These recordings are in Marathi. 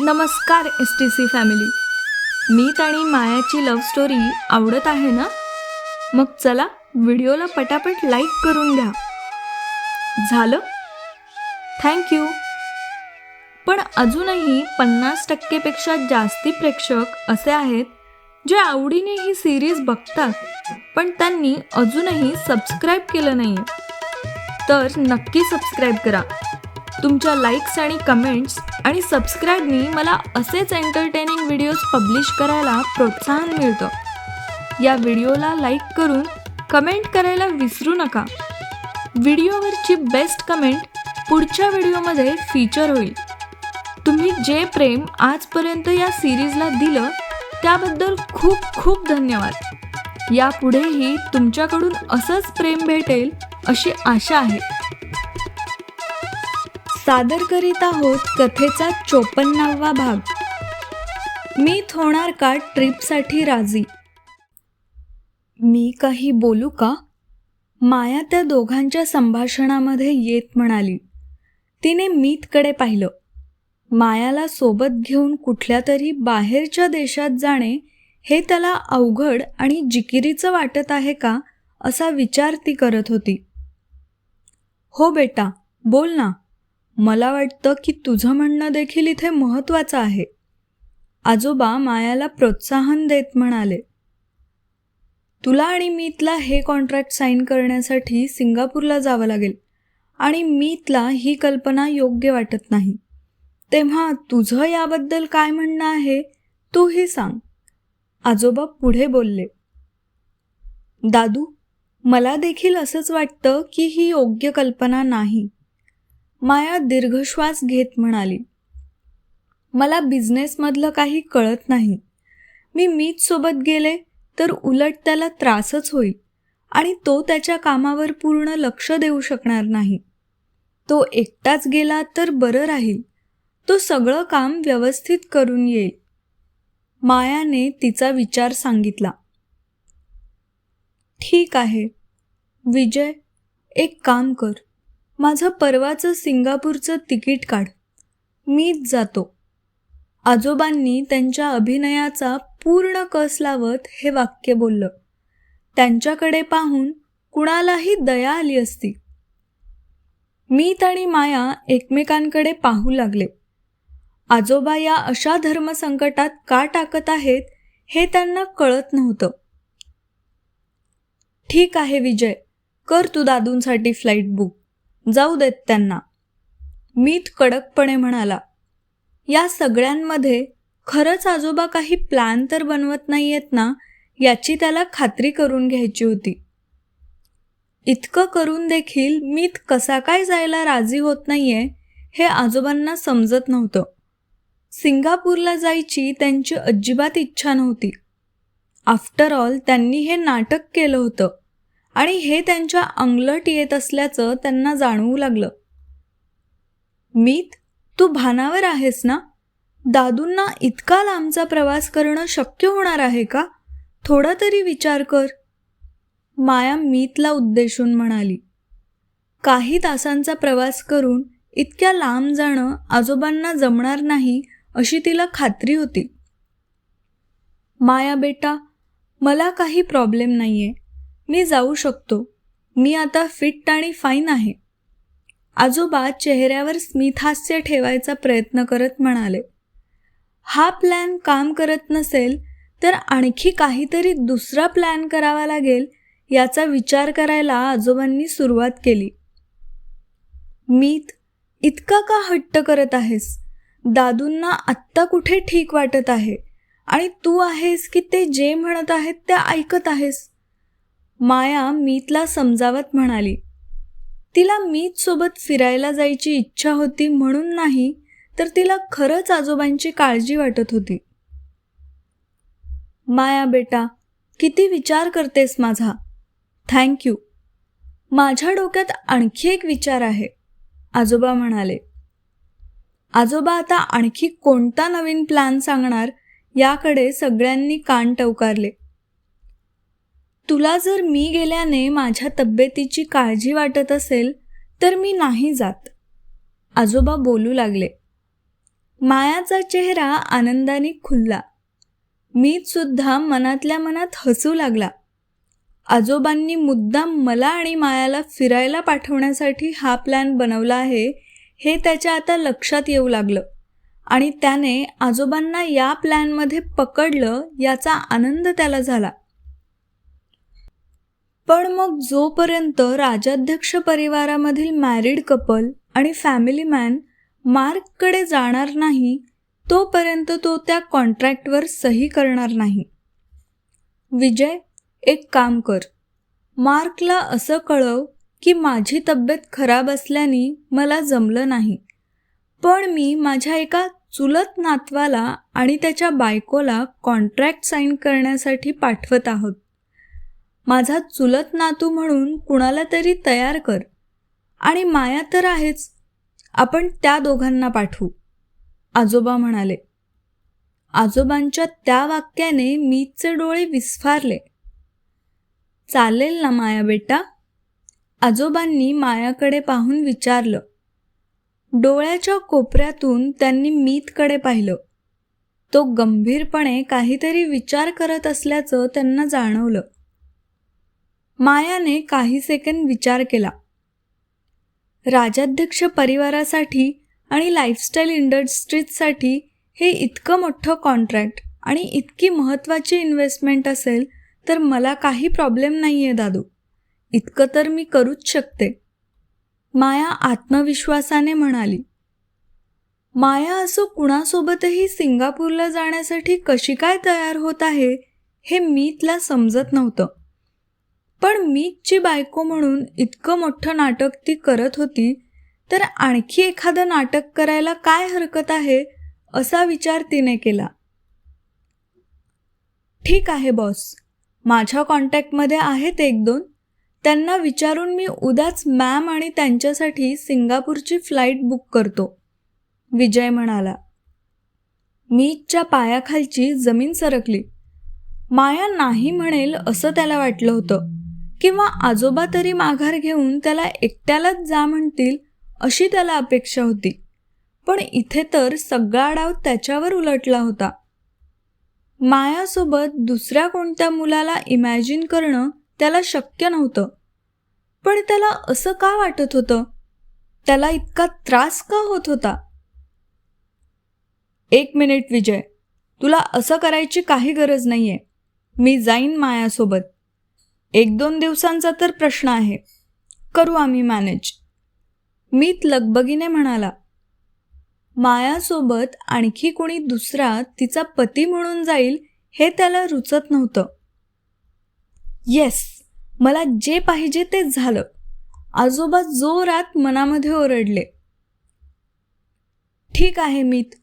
नमस्कार S T C family Meet आणि मायाची लव्ह स्टोरी आवडत आहे ना? मग चला व्हिडिओला पटापट लाईक करून घ्या. झालं? थँक्यू पण अजूनही पन्नास टक्केपेक्षा जास्ती प्रेक्षक असे आहेत जे आवडीने ही सिरीज बघतात पण त्यांनी अजूनही सबस्क्राईब केलं नाही तर नक्की सबस्क्राईब करा. तुमच्या लाईक्स आणि कमेंट्स आणि सबस्क्राईबनी मला असेच एंटरटेनिंग व्हिडिओज पब्लिश करायला प्रोत्साहन मिळतं. या व्हिडिओला लाईक करून कमेंट करायला विसरू नका. व्हिडिओवरची बेस्ट कमेंट पुढच्या व्हिडिओमध्ये फीचर होईल. तुम्ही जे प्रेम आजपर्यंत या सिरीजला दिलं त्याबद्दल खूप खूप धन्यवाद. यापुढेही तुमच्याकडून असंच प्रेम भेटेल अशी आशा आहे. सादर करीत आहोत कथेचा चोपन्नावा भाग. मीत होणार का ट्रिपसाठी राजी? मी काही बोलू का? माया त्या दोघांच्या संभाषणामध्ये येत म्हणाली. तिने मीतकडे पाहिलं. मायाला सोबत घेऊन कुठल्या तरी बाहेरच्या देशात जाणे हे त्याला अवघड आणि जिकिरीचं वाटत आहे का असा विचार ती करत होती. हो बेटा बोल ना. मला वाटतं की तुझं म्हणणं देखील इथे महत्त्वाचं आहे. आजोबा मायाला प्रोत्साहन देत म्हणाले तुला आणि मीतला हे कॉन्ट्रॅक्ट साईन करण्यासाठी सिंगापूरला जावं लागेल आणि मीतला ही कल्पना योग्य वाटत नाही. तेव्हा तुझं याबद्दल काय म्हणणं आहे तूही सांग. आजोबा पुढे बोलले दादू मला देखील असंच वाटतं की ही योग्य कल्पना नाही. माया दीर्घश्वास घेत म्हणाली मला बिझनेसमधलं काही कळत नाही. मी मीच सोबत गेले तर उलट त्याला त्रासच होईल आणि तो त्याच्या कामावर पूर्ण लक्ष देऊ शकणार नाही. तो एकटाच गेला तर बरं राहील. तो सगळं काम व्यवस्थित करून येईल. मायाने तिचा विचार सांगितला. ठीक आहे. विजय एक काम कर. माझं परवाचं सिंगापूरचं तिकीट काढ. मीच जातो. आजोबांनी त्यांच्या अभिनयाचा पूर्ण कस लावत हे वाक्य बोललं. त्यांच्याकडे पाहून कुणालाही दया आली असती. मीत आणि माया एकमेकांकडे पाहू लागले. आजोबा या अशा धर्मसंकटात का टाकत आहेत हे त्यांना कळत नव्हतं. ठीक आहे विजय कर तू दादूंसाठी फ्लाईट बुक. जाऊ देत त्यांना. मीत कडकपणे म्हणाला या सगळ्यांमध्ये खरंच आजोबा काही प्लॅन तर बनवत नाहीयेत ना? याची त्याला खात्री करून घ्यायची होती. इतकं करून देखील मीत कसा काय जायला राजी होत नाहीये हे आजोबांना समजत नव्हतं. सिंगापूरला जायची त्यांची अजिबात इच्छा नव्हती. आफ्टर ऑल त्यांनी हे नाटक केलं होतं. आणि हे त्यांच्या अंगलट येत असल्याचं त्यांना जाणवू लागलं. मीत तू भानावर आहेस ना? दादूंना इतका लांबचा प्रवास करणं शक्य होणार आहे का? थोडा तरी विचार कर. माया मीतला उद्देशून म्हणाली. काही तासांचा प्रवास करून इतक्या लांब जाणं आजोबांना जमणार नाही अशी तिला खात्री होती. माया बेटा मला काही प्रॉब्लेम नाही आहे मी जाऊ शकतो. मी आता फिट आणि फाईन आहे. आजोबा चेहऱ्यावर स्मितहास्य ठेवायचा प्रयत्न करत म्हणाले. हा प्लॅन काम करत नसेल तर आणखी काहीतरी दुसरा प्लॅन करावा लागेल याचा विचार करायला आजोबांनी सुरुवात केली. मीत इतका का हट्ट करत आहेस? दादूंना आत्ता कुठे ठीक वाटत आहे? आणि तू आहेस की ते जे म्हणत आहेत ते ऐकत आहेस? माया मीतला समजावत म्हणाली तिला मीतसोबत फिरायला जायची इच्छा होती म्हणून नाही तर तिला खरंच आजोबांची काळजी वाटत होती. माया बेटा किती विचार करतेस माझा. थँक्यू माझ्या डोक्यात आणखी एक विचार आहे आजोबा म्हणाले. आजोबा आता आणखी कोणता नवीन प्लॅन सांगणार याकडे सगळ्यांनी कान टवकारले. तुला जर मी गेल्याने माझ्या तब्येतीची काळजी वाटत असेल तर मी नाही जात. आजोबा बोलू लागले. मायाचा चेहरा आनंदाने खुलला. मीत सुद्धा मनातल्या मनात हसू लागला. आजोबांनी मुद्दाम मला आणि मायाला फिरायला पाठवण्यासाठी हा प्लॅन बनवला आहे हे त्याच्या आता लक्षात येऊ लागलं. आणि त्याने आजोबांना या प्लॅनमध्ये पकडलं याचा आनंद त्याला झाला. पण मग जोपर्यंत राजाध्यक्ष परिवारामधील मॅरिड कपल आणि फॅमिली मॅन मार्ककडे जाणार नाही तोपर्यंत तो त्या कॉन्ट्रॅक्टवर सही करणार नाही. विजय एक काम कर. मार्कला असं कळव की माझी तब्येत खराब असल्याने मला जमलं नाही. पण मी माझ्या एका चुलत नातवाला आणि त्याच्या बायकोला कॉन्ट्रॅक्ट साईन करण्यासाठी पाठवत आहोत. माझा चुलत नातू म्हणून कुणाला तरी तयार कर. आणि माया तर आहेच. आपण त्या दोघांना पाठवू. आजोबा म्हणाले. आजोबांच्या त्या वाक्याने मीचे डोळे विस्फारले. चालेल ना माया बेटा? आजोबांनी मायाकडे पाहून विचारलं. डोळ्याच्या कोपऱ्यातून त्यांनी मीतकडे पाहिलं. तो गंभीरपणे काहीतरी विचार करत असल्याचं त्यांना जाणवलं. मायाने काही सेकंद विचार केला. राजाध्यक्ष परिवारासाठी आणि लाईफस्टाईल इंडस्ट्रीजसाठी हे इतकं मोठं कॉन्ट्रॅक्ट आणि इतकी महत्त्वाची इन्व्हेस्टमेंट असेल तर मला काही प्रॉब्लेम नाही आहे दादू. इतकं तर मी करूच शकते. माया आत्मविश्वासाने म्हणाली. माया असं कुणासोबतही सिंगापूरला जाण्यासाठी कशी काय तयार होत आहे हे मी तिला समजत नव्हतं. पण मीची बायको म्हणून इतकं मोठं नाटक ती करत होती तर आणखी एखादं नाटक करायला काय हरकत आहे असा विचार तिने केला. ठीक आहे बॉस. माझ्या कॉन्टॅक्टमध्ये आहेत एक दोन. त्यांना विचारून मी उद्याच मॅम आणि त्यांच्यासाठी सिंगापूरची फ्लाईट बुक करतो विजय म्हणाला. मीच्या पायाखालची जमीन सरकली. माया नाही म्हणेल असं त्याला वाटलं होतं. किंवा आजोबा तरी माघार घेऊन त्याला एकट्यालाच जा म्हणतील अशी त्याला अपेक्षा होती. पण इथे तर सगळा डाव त्याच्यावर उलटला होता. मायासोबत दुसऱ्या कोणत्या मुलाला इमॅजिन करणं त्याला शक्य नव्हतं. पण त्याला असं का वाटत होतं? त्याला इतका त्रास का होत होता? एक मिनिट विजय तुला असं करायची काही गरज नाहीये. मी जाईन मायासोबत. एक दोन दिवसांचा तर प्रश्न आहे. करू आम्ही मॅनेज मीत लगबगीने म्हणाला मायासोबत आणखी कोणी दुसरा तिचा पती म्हणून जाईल हे त्याला रुचत नव्हतं. येस मला जे पाहिजे ते झालं. आजोबा जोरात मनामध्ये ओरडले. ठीक आहे मीत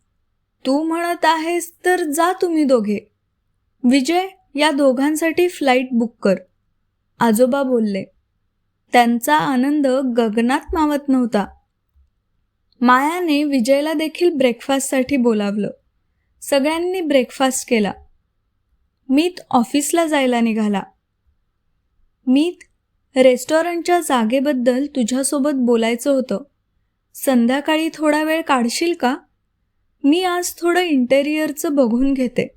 तू म्हणत आहेस तर जा तुम्ही दोघे. विजय या दोघांसाठी फ्लाईट बुक कर. आजोबा बोलले त्यांचा आनंद गगनात मावत नव्हता. मायाने विजयला देखील ब्रेकफास्टसाठी बोलावलं. सगळ्यांनी ब्रेकफास्ट केला. मीत ऑफिसला जायला निघाला. मीत रेस्टॉरंटच्या जागेबद्दल तुझ्यासोबत बोलायचं होतं. संध्याकाळी थोडा वेळ काढशील का? मी आज थोडं इंटेरियरचं बघून घेते.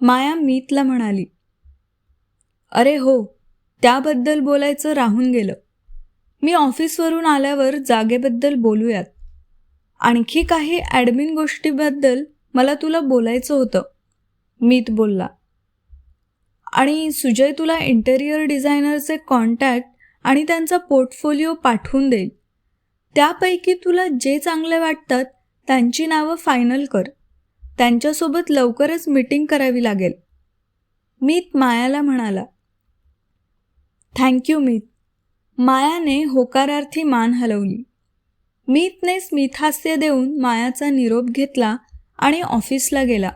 माया मीतला म्हणाली अरे हो त्याबद्दल बोलायचं राहून गेलं. मी ऑफिसवरून आल्यावर जागेबद्दल बोलूयात. आणखी काही ॲडमिन गोष्टीबद्दल मला तुला बोलायचं होतं. मीत बोलला. आणि सुजय तुला इंटेरियर डिझायनरचे कॉन्टॅक्ट आणि त्यांचा पोर्टफोलिओ पाठवून देईल. त्यापैकी तुला जे चांगले वाटतात त्यांची नावं फायनल कर. त्यांच्यासोबत लवकरच मीटिंग करावी लागेल. मीत मायाला म्हणाला. थँक्यू मीत मायाने होकारार्थी मान हलवली. मीतने स्मितहास्य देऊन मायाचा निरोप घेतला आणि ऑफिसला गेला.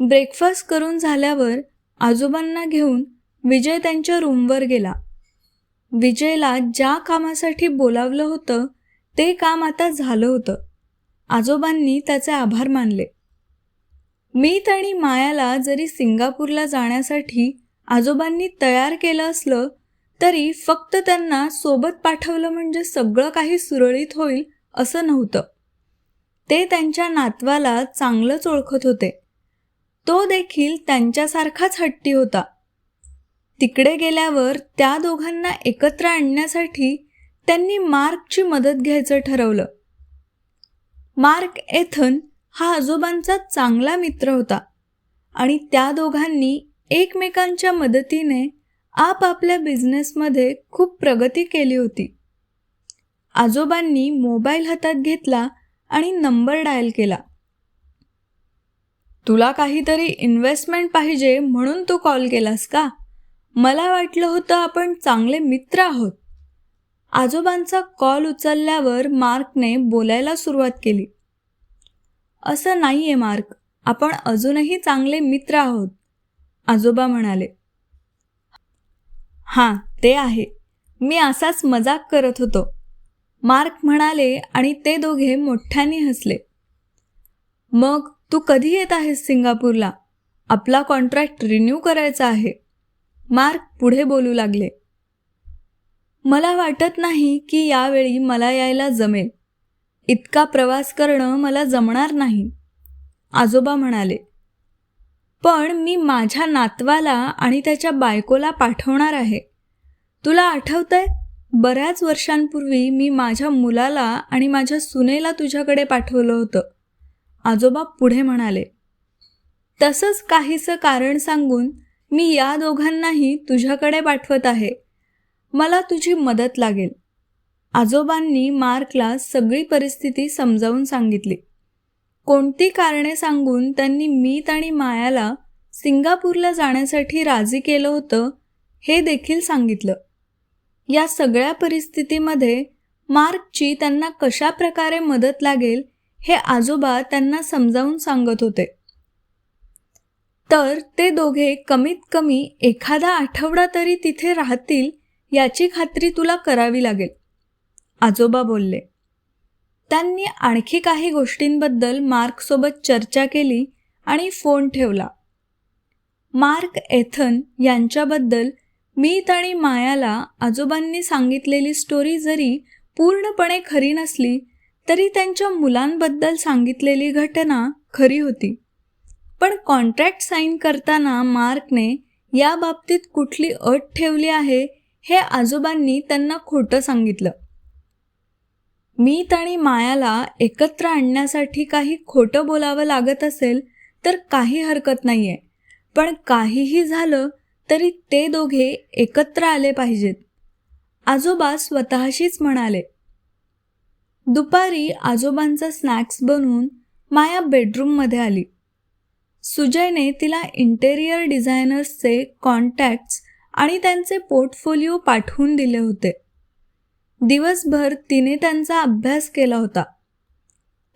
ब्रेकफास्ट करून झाल्यावर आजोबांना घेऊन विजय त्यांच्या रूमवर गेला. विजयला ज्या कामासाठी बोलावलं होतं ते काम आता झालं होतं. आजोबांनी त्याचे आभार मानले. मीत आणि मायाला जरी सिंगापूरला जाण्यासाठी आजोबांनी तयार केलं असलं तरी फक्त त्यांना सोबत पाठवलं म्हणजे सगळं काही सुरळीत होईल असं नव्हतं. ते त्यांच्या नातवाला चांगलंच ओळखत होते. तो देखील त्यांच्यासारखाच हट्टी होता. तिकडे गेल्यावर त्या दोघांना एकत्र आणण्यासाठी त्यांनी मार्कची मदत घ्यायचं ठरवलं. मार्क एथन हा आजोबांचा चांगला मित्र होता आणि त्या दोघांनी एकमेकांच्या मदतीने आपापल्या बिझनेसमध्ये खूप प्रगती केली होती. आजोबांनी मोबाईल हातात घेतला आणि नंबर डायल केला. तुला काहीतरी इन्व्हेस्टमेंट पाहिजे म्हणून तू कॉल केलास का? मला वाटलं होतं आपण चांगले मित्र आहोत. आजोबांचा कॉल उचलल्यावर मार्कने बोलायला सुरुवात केली. असं नाही आहे मार्क. आपण अजूनही चांगले मित्र आहोत. आजोबा म्हणाले हां ते आहे. मी असाच मजाक करत होतो. मार्क म्हणाले आणि ते दोघे मोठ्याने हसले. मग तू कधी येत आहेस सिंगापूरला? आपला कॉन्ट्रॅक्ट रिन्यू करायचा आहे. मार्क पुढे बोलू लागले मला वाटत नाही की यावेळी मला यायला जमेल. इतका प्रवास करणं मला जमणार नाही. आजोबा म्हणाले पण मी माझ्या नातवाला आणि त्याच्या बायकोला पाठवणार आहे. तुला आठवतंय? बऱ्याच वर्षांपूर्वी मी माझ्या मुलाला आणि माझ्या सुनेला तुझ्याकडे पाठवलं होतं. आजोबा पुढे म्हणाले तसंच काहीसं कारण सांगून मी या दोघांनाही तुझ्याकडे पाठवत आहे. मला तुझी मदत लागेल. आजोबांनी मार्कला सगळी परिस्थिती समजावून सांगितली. कोणती कारणे सांगून त्यांनी मीत आणि मायाला सिंगापूरला जाण्यासाठी राजी केलं होतं हे देखील सांगितलं. या सगळ्या परिस्थितीमध्ये मार्कची त्यांना कशा प्रकारे मदत लागेल हे आजोबा त्यांना समजावून सांगत होते. तर ते दोघे कमीत कमी एखादा आठवडा तरी तिथे राहतील याची खात्री तुला करावी लागेल आजोबा बोलले. त्यांनी आणखी काही गोष्टींबद्दल मार्कसोबत चर्चा केली आणि फोन ठेवला. मार्क एथन यांच्याबद्दल मीत आणि मायाला आजोबांनी सांगितलेली स्टोरी जरी पूर्णपणे खरी नसली तरी त्यांच्या मुलांबद्दल सांगितलेली घटना खरी होती. पण कॉन्ट्रॅक्ट साईन करताना मार्कने या बाबतीत कुठली अट ठेवली आहे हे आजोबांनी त्यांना खोटं सांगितलं. मीत आणि मायाला एकत्र आणण्यासाठी काही खोटं बोलावं लागत असेल तर काही हरकत नाही आहे पण काहीही झालं तरी ते दोघे एकत्र आले पाहिजेत. आजोबा स्वतःशीच म्हणाले दुपारी आजोबांचा स्नॅक्स बनवून माया बेडरूममध्ये आली. सुजयने तिला इंटेरियर डिझायनर्सचे कॉन्टॅक्ट्स आणि त्यांचे पोर्टफोलिओ पाठवून दिले होते. दिवसभर तिने त्यांचा अभ्यास केला होता.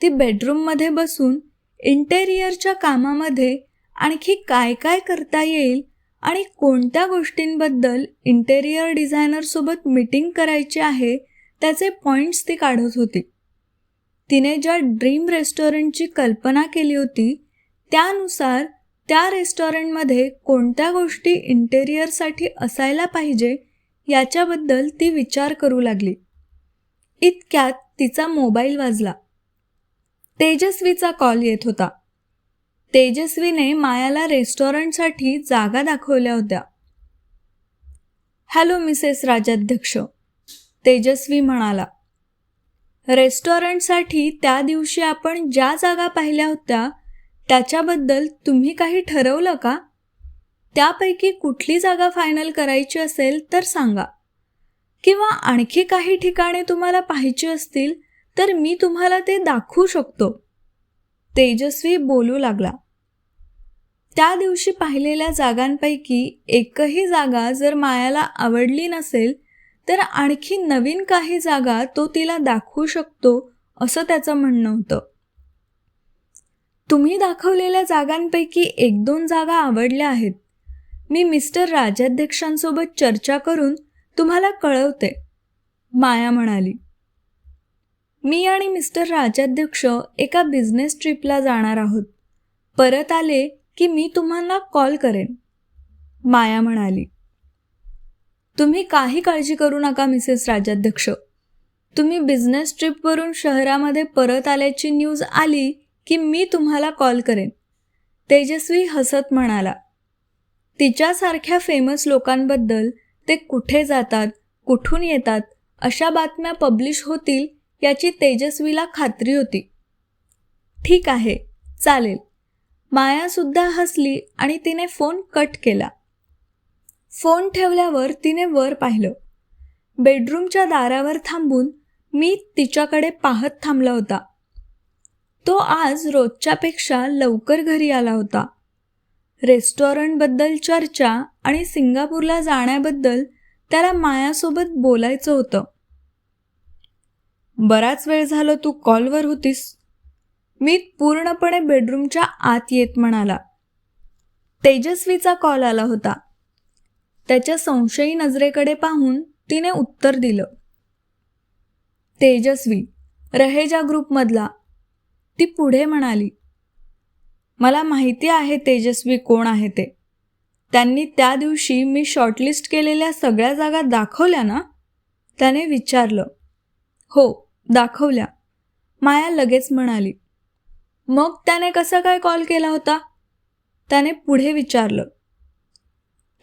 ती बेडरूममध्ये बसून इंटेरियरच्या कामामध्ये आणखी काय काय करता येईल आणि कोणत्या गोष्टींबद्दल इंटेरियर डिझायनरसोबत मीटिंग करायची आहे त्याचे पॉईंट्स ती काढत होती. तिने ज्या ड्रीम रेस्टॉरंटची कल्पना केली होती त्यानुसार त्या रेस्टॉरंटमध्ये कोणत्या गोष्टी इंटेरियरसाठी असायला पाहिजे याच्याबद्दल ती विचार करू लागली. इतक्यात तिचा मोबाईल वाजला. तेजस्वीचा कॉल येत होता. तेजस्वीने मायाला रेस्टॉरंटसाठी जागा दाखवल्या होत्या. हॅलो मिसेस राजाध्यक्ष तेजस्वी म्हणाला. रेस्टॉरंटसाठी त्या दिवशी आपण ज्या जागा पाहिल्या होत्या त्याच्याबद्दल तुम्ही काही ठरवलं का? त्यापैकी कुठली जागा फायनल करायची असेल तर सांगा. किंवा आणखी काही ठिकाणे तुम्हाला पाहायची असतील तर मी तुम्हाला ते दाखवू शकतो. तेजस्वी बोलू लागला. त्या दिवशी पाहिलेल्या जागांपैकी एकही जागा जर मायाला आवडली नसेल तर आणखी नवीन काही जागा तो तिला दाखवू शकतो असं त्याचं म्हणणं होतं. तुम्ही दाखवलेल्या जागांपैकी एक दोन जागा आवडल्या आहेत. मी मिस्टर राजाध्यक्षांसोबत चर्चा करून तुम्हाला कळवते माया म्हणाली. मी आणि मिस्टर राजाध्यक्ष एका बिझनेस ट्रिपला जाणार आहोत. परत आले की मी तुम्हाला कॉल करेन माया म्हणाली. तुम्ही काही काळजी करू नका मिसेस राजाध्यक्ष. तुम्ही बिझनेस ट्रिपवरून शहरामध्ये परत आल्याची न्यूज आली की मी तुम्हाला कॉल करेन तेजस्वी हसत म्हणाला. तिच्यासारख्या फेमस लोकांबद्दल ते कुठे जातात कुठून येतात अशा बातम्या पब्लिश होतील याची तेजस्वीला खात्री होती. ठीक आहे चालेल. मायासुद्धा हसली आणि तिने फोन कट केला. फोन ठेवल्यावर तिने वर पाहिलं. बेडरूमच्या दारावर थांबून मी तिच्याकडे पाहत थांबला होता. तो आज रोजच्यापेक्षा लवकर घरी आला होता. रेस्टॉरंटबद्दल चर्चा आणि सिंगापूरला जाण्याबद्दल त्याला मायासोबत बोलायचं होतं. बराच वेळ झालं तू कॉलवर होतीस. मी पूर्णपणे बेडरूमच्या आत येत म्हणाला. तेजस्वीचा कॉल आला होता. त्याच्या संशयी नजरेकडे पाहून तिने उत्तर दिलं. तेजस्वी रहेजा ग्रुपमधला. ती पुढे म्हणाली. मला माहिती आहे तेजस्वी कोण आहे ते. त्यांनी त्या दिवशी मी शॉर्टलिस्ट केलेल्या सगळ्या जागा दाखवल्या ना त्याने विचारलं. हो दाखवल्या. माया लगेच म्हणाली. मग त्याने कसं काय कॉल केला होता? त्याने पुढे विचारलं.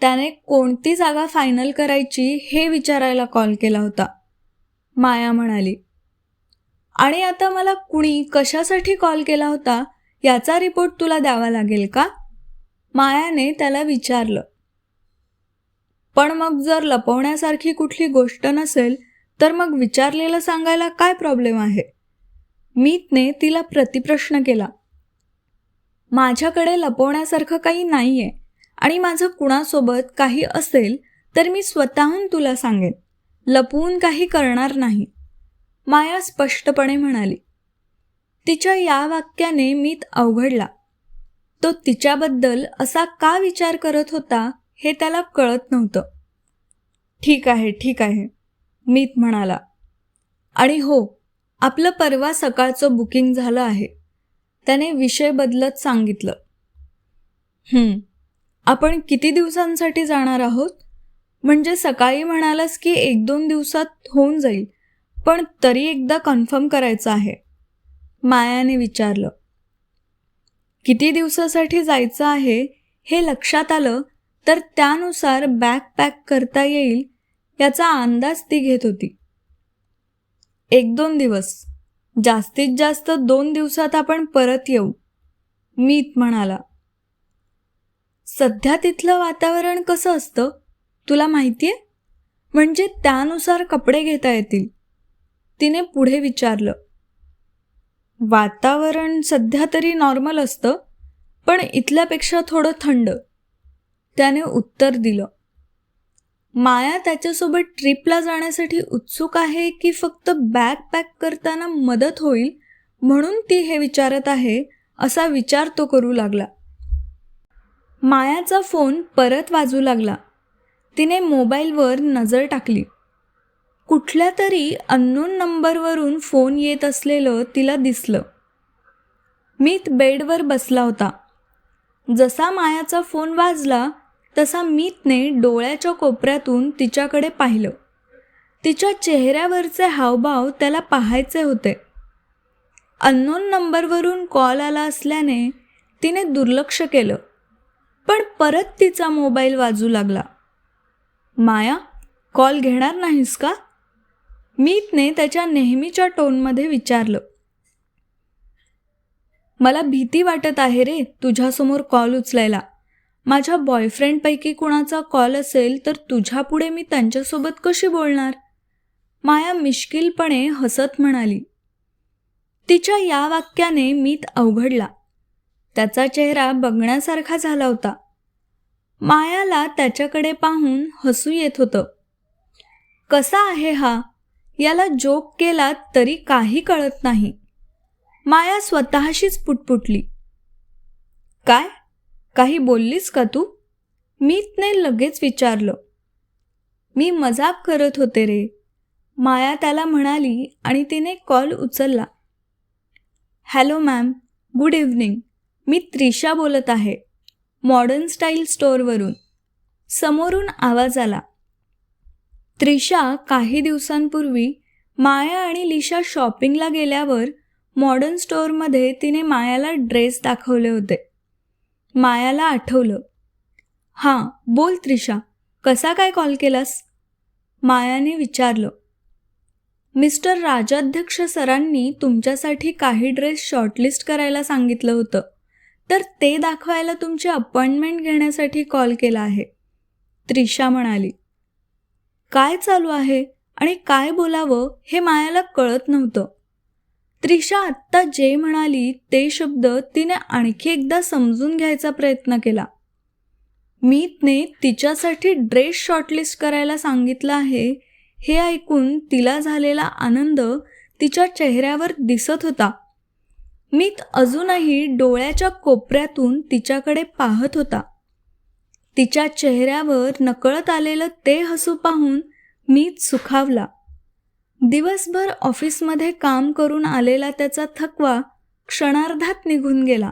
त्याने कोणती जागा फायनल करायची हे विचारायला कॉल केला होता. माया म्हणाली. आणि आता मला कुणी कशासाठी कॉल केला होता? याचा रिपोर्ट तुला द्यावा लागेल का? मायाने त्याला विचारलं. पण मग जर लपवण्यासारखी कुठली गोष्ट नसेल तर मग विचारलेलं सांगायला काय प्रॉब्लेम आहे? मीतने तिला प्रतिप्रश्न केला. माझ्याकडे लपवण्यासारखं काही नाही आहे आणि माझं कुणासोबत काही असेल तर मी स्वतःहून तुला सांगेन. लपवून काही करणार नाही. माया स्पष्टपणे म्हणाली. तिच्या या वाक्याने मीत अवघडला. तो तिच्याबद्दल असा का विचार करत होता हे त्याला कळत नव्हतं. ठीक आहे ठीक आहे मीत म्हणाला. आणि हो आपलं परवा सकाळचं बुकिंग झालं आहे. त्याने विषय बदलत सांगितलं. आपण किती दिवसांसाठी जाणार आहोत? म्हणजे सकाळी म्हणालास की एक दोन दिवसात होऊन जाईल पण तरी एकदा कन्फर्म करायचं आहे. मायाने विचारलं किती दिवसासाठी जायचं आहे हे लक्षात आलं तर त्यानुसार बॅग पॅक करता येईल याचा अंदाज ती घेत होती. एक दोन दिवस जास्तीत जास्त दोन दिवसात आपण परत येऊ मीत म्हणाला. सध्या तिथलं वातावरण कसं असतं तुला माहिती आहे म्हणजे त्यानुसार कपडे घेता येतील. तिने पुढे विचारलं. वातावरण सध्या तरी नॉर्मल असतं पण इथल्यापेक्षा थोडं थंड. त्याने उत्तर दिलं. माया त्याच्यासोबत ट्रिपला जाण्यासाठी उत्सुक आहे की फक्त बॅग पॅक करताना मदत होईल म्हणून ती हे विचारत आहे असा विचार तो करू लागला. मायाचा फोन परत वाजू लागला. तिने मोबाईलवर नजर टाकली. कुठल्या तरी अननोन नंबरवरून फोन येत असलेलं तिला दिसलं. मी बेडवर बसला होता. जसा मायाचा फोन वाजला तसा मीतने डोळ्याच्या कोपऱ्यातून तिच्याकडे पाहिलं. तिच्या चेहऱ्यावरचे हावभाव त्याला पाहायचे होते. अननोन नंबरवरून कॉल आला असल्याने तिने दुर्लक्ष केलं. पण परत तिचा मोबाईल वाजू लागला. माया कॉल घेणार नाहीस का? मीतने त्याच्या नेहमीच्या टोनमध्ये विचारलं मला भीती वाटत आहे रे तुझ्यासमोर कॉल उचलायला. माझ्या बॉयफ्रेंडपैकी कुणाचा कॉल असेल तर तुझ्यापुढे मी त्यांच्यासोबत कशी बोलणार? माया मिश्किलपणे हसत म्हणाली. तिच्या या वाक्याने मीत अवघडला. त्याचा चेहरा बघण्यासारखा झाला होता. मायाला त्याच्याकडे पाहून हसू येत होतं. कसा आहे हा? याला जोक केला तरी काही कळत नाही. माया स्वतःशीच पुटपुटली. काय? काही बोललीस का तू? मीतने लगेच विचारलं. मी मजाक करत होते रे. माया त्याला म्हणाली आणि तिने कॉल उचलला. Hello ma'am good evening. मी त्रिशा बोलत आहे. मॉडर्न स्टाईल स्टोअरवरून. समोरून आवाज आला. त्रिशा काही दिवसांपूर्वी माया आणि लिशा शॉपिंगला गेल्यावर मॉडर्न स्टोअरमध्ये तिने मायाला ड्रेस दाखवले होते. मायाला आठवलं. हां बोल त्रिशा कसा काय कॉल केलास? मायाने विचारलं. मिस्टर राजाध्यक्ष सरांनी तुमच्यासाठी काही ड्रेस शॉर्टलिस्ट करायला सांगितलं होतं तर ते दाखवायला तुमची अपॉइंटमेंट घेण्यासाठी कॉल केला आहे त्रिशा म्हणाली. काय चालू आहे आणि काय बोलावं हे मायाला कळत नव्हतं. त्रिशा आत्ता जे म्हणाली ते शब्द तिने आणखी एकदा समजून घ्यायचा प्रयत्न केला. मीतने तिच्यासाठी ड्रेस शॉर्टलिस्ट करायला सांगितलं आहे हे ऐकून तिला झालेला आनंद तिच्या चेहऱ्यावर दिसत होता. मीत अजूनही डोळ्याच्या कोपऱ्यातून तिच्याकडे पाहत होता. तिच्या चेहऱ्यावर नकळत आलेलं ते हसू पाहून मी सुखावला. दिवसभर ऑफिसमध्ये काम करून आलेला त्याचा थकवा क्षणार्धात निघून गेला.